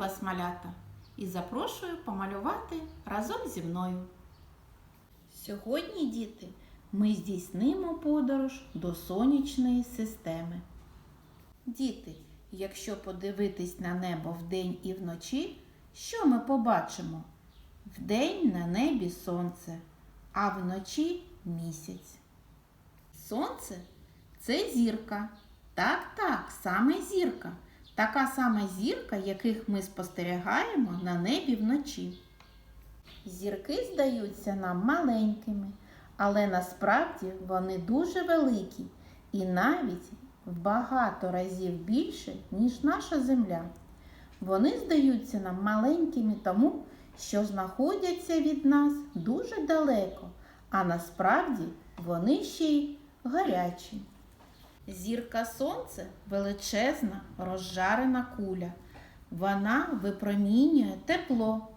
вас, малята, і запрошую помалювати разом зі мною. Сьогодні, діти, ми здійснимо подорож до сонячної системи. Діти, якщо подивитись на небо вдень і вночі, що ми побачимо? Вдень на небі сонце, а вночі місяць. Сонце це зірка. Так, так, саме зірка. Така сама зірка, яких ми спостерігаємо на небі вночі. Зірки здаються нам маленькими, але насправді вони дуже великі і навіть в багато разів більше, ніж наша Земля. Вони здаються нам маленькими тому, що знаходяться від нас дуже далеко, а насправді вони ще й гарячі. Зірка сонце величезна, розжарена куля. Вона випромінює тепло,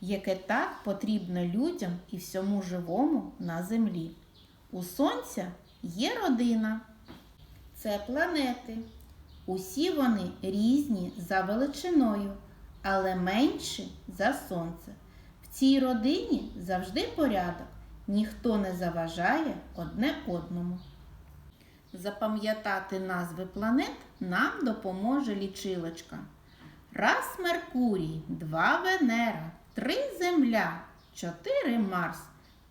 яке так потрібно людям і всьому живому на землі. У сонця є родина. Це планети. Усі вони різні за величиною, але менші за сонце. В цій родині завжди порядок, ніхто не заважає одне одному. Запам'ятати назви планет нам допоможе лічилочка. Раз Меркурій, два Венера, три Земля, чотири Марс,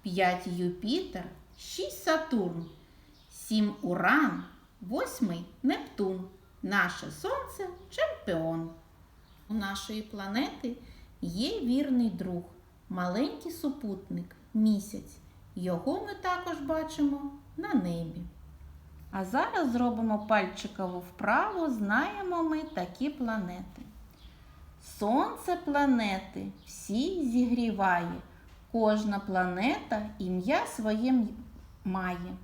п'ять Юпітер, шість Сатурн, сім Уран, восьмий Нептун. Наше Сонце чемпіон. У нашої планети є вірний друг, маленький супутник, місяць. Його ми також бачимо на небі. А зараз зробимо пальчикову вправу, знаємо ми такі планети. Сонце планети всі зігріває. Кожна планета ім'я своє має.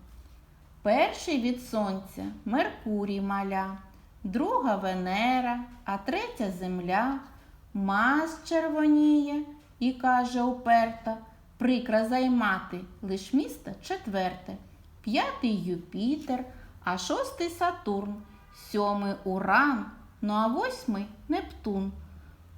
Перший від сонця Меркурій маля, друга Венера, а третя Земля. Мас червоніє і каже уперта, прикра займати лиш місто четверте, п'ятий Юпітер, а шостий Сатурн, сьомий Уран, ну а восьмий Нептун.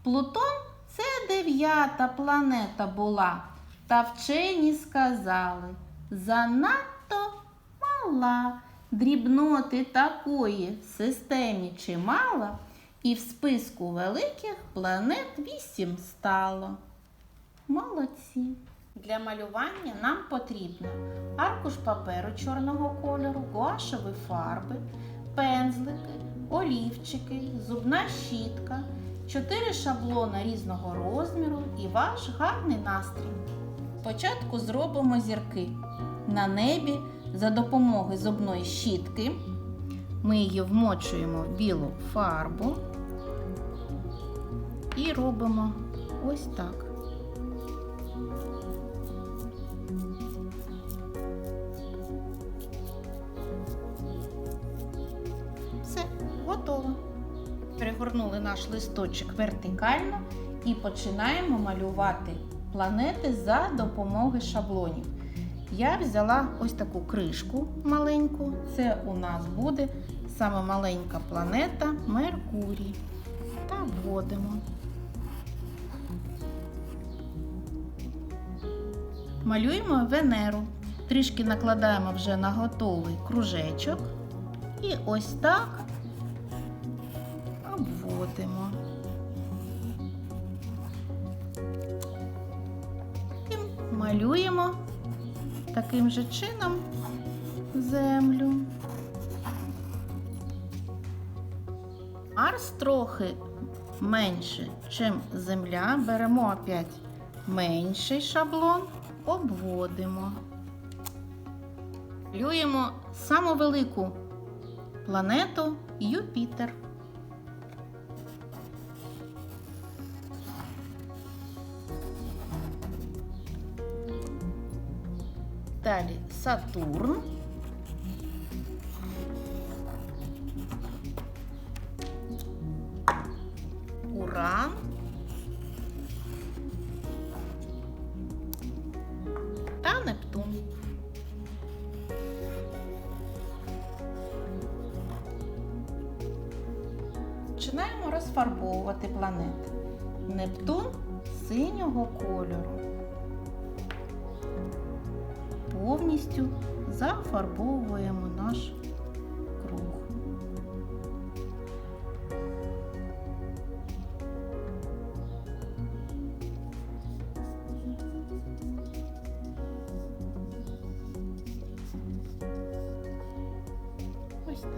Плутон це дев'ята планета була, та вчені сказали занадто мала. Дрібноти такої в системі чимало, і в списку великих планет вісім стало. Молодці! Для малювання нам потрібно аркуш паперу чорного кольору, гуашеві фарби, пензлики, олівчики, зубна щітка, чотири шаблона різного розміру і ваш гарний настрій. Спочатку зробимо зірки. На небі за допомогою зубної щітки ми її вмочуємо в білу фарбу і робимо ось так. Наш листочок вертикально і починаємо малювати планети за допомогою шаблонів. Я взяла ось таку кришку маленьку. Це у нас буде саме маленька планета Меркурій. Та вводимо. Малюємо Венеру. Трішки накладаємо вже на готовий кружечок. І ось так обводимо. І малюємо таким же чином землю. Марс трохи менше, ніж земля. Беремо опять менший шаблон, обводимо. Малюємо саму велику планету Юпітер. Далі Сатурн. Уран. Та Нептун. Починаємо розфарбовувати планети. Нептун синього кольору. Повністю зафарбовуємо наш круг. Ось так.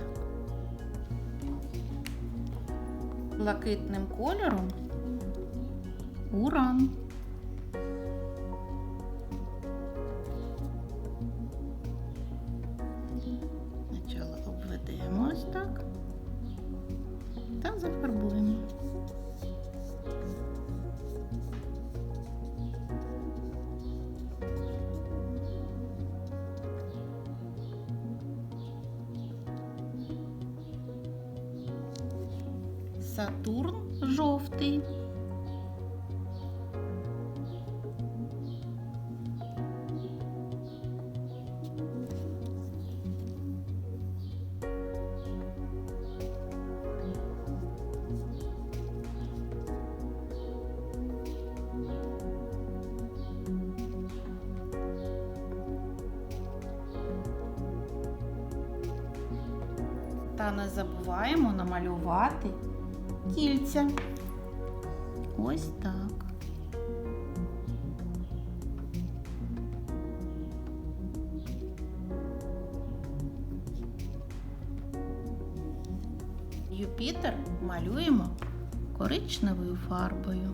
Блакитним кольором уран. Та зафарбуємо. Сатурн жовтий. Та не забуваємо намалювати кільця. Ось так. Юпітер малюємо коричневою фарбою.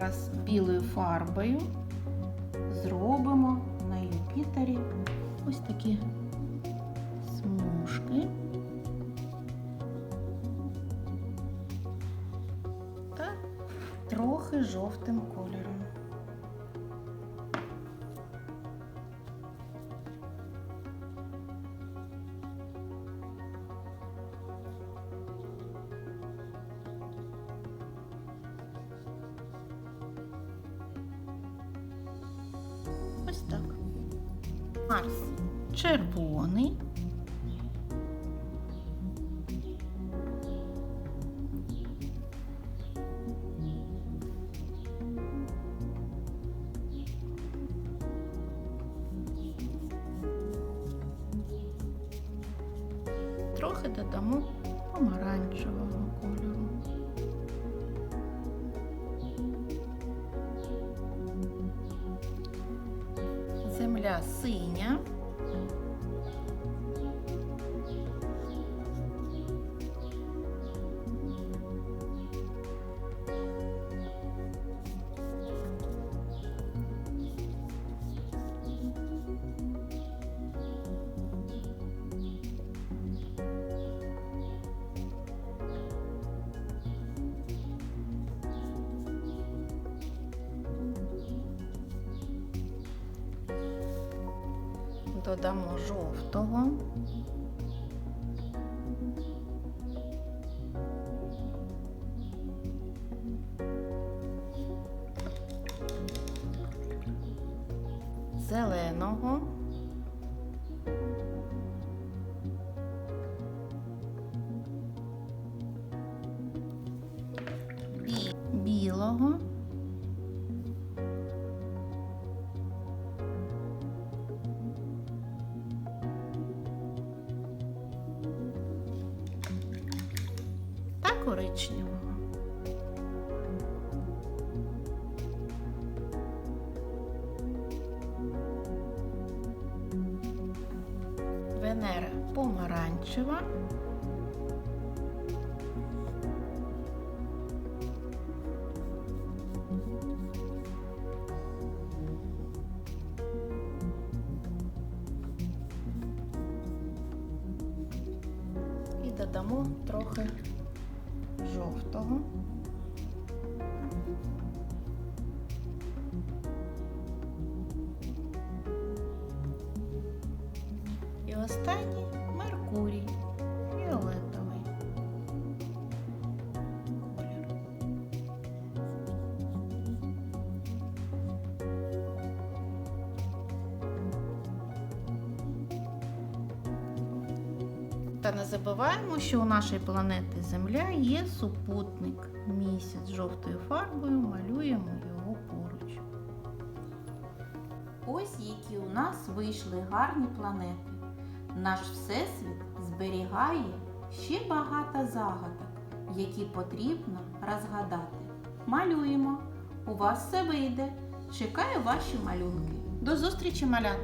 Зараз білою фарбою зробимо на Юпітері ось такі Марс червоний. Трохи додамо помаранчевого Земля синя. Додамо жовтого. Зеленого. Бі- Білого. Коричневого. Венера помаранчева. Додамо трохи жовтого. Та не забуваємо, що у нашої планети Земля є супутник. Місяць жовтою фарбою малюємо його поруч. Ось які у нас вийшли гарні планети. Наш Всесвіт зберігає ще багато загадок, які потрібно розгадати. Малюємо. У вас все вийде. Чекаю ваші малюнки. До зустрічі, малят!